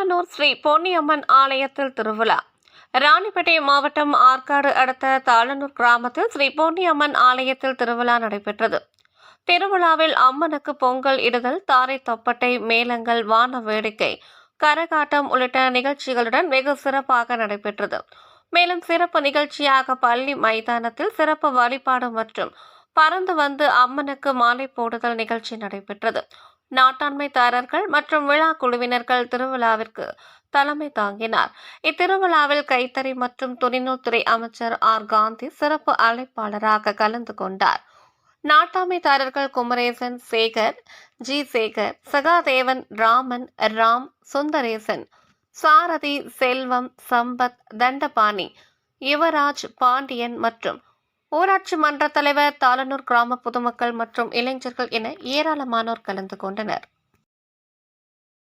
தாளனூர் ஸ்ரீ பொன்னியம்மன் ஆலயத்தில் திருவிழா. ராணிப்பேட்டை மாவட்டம் ஆற்காடு அடுத்த தாளனூர் கிராமத்தில் ஸ்ரீ பொன்னியம்மன் ஆலயத்தில் திருவிழா நடைபெற்றது. திருவிழாவில் அம்மனுக்கு பொங்கல் இடுதல் தாரை தொப்பட்டை மேளங்கள் வான வேடிக்கை கரகாட்டம் உள்ளிட்ட நிகழ்ச்சிகளுடன் வெகு சிறப்பாக நடைபெற்றது. மேலும் சிறப்பு நிகழ்ச்சியாக பள்ளி மைதானத்தில் சிறப்பு வழிபாடு மற்றும் பறந்து வந்து அம்மனுக்கு மாலை போடுதல் நிகழ்ச்சி நடைபெற்றது. நாட்டாண்மைத்தாரர்கள் மற்றும் விழா குழுவினர்கள் திருவிழாவிற்கு தலைமை தாங்கினார். இத்திருவிழாவில் கைத்தறி மற்றும் துணிநூல்துறை அமைச்சர் ஆர். காந்தி சிறப்பு அழைப்பாளராக கலந்து கொண்டார். நாட்டாமைத்தாரர்கள் குமரேசன் சேகர் ஜி. சேகர் சகாதேவன் ராமன் ராம் சுந்தரேசன் சாரதி செல்வம் சம்பத் தண்டபாணி யுவராஜ் பாண்டியன் மற்றும் ஊராட்சி மன்ற தலைவர் தாளனூர் கிராம பொதுமக்கள் மற்றும் இளைஞர்கள் என ஏராளமானோர் கலந்து கொண்டனர்.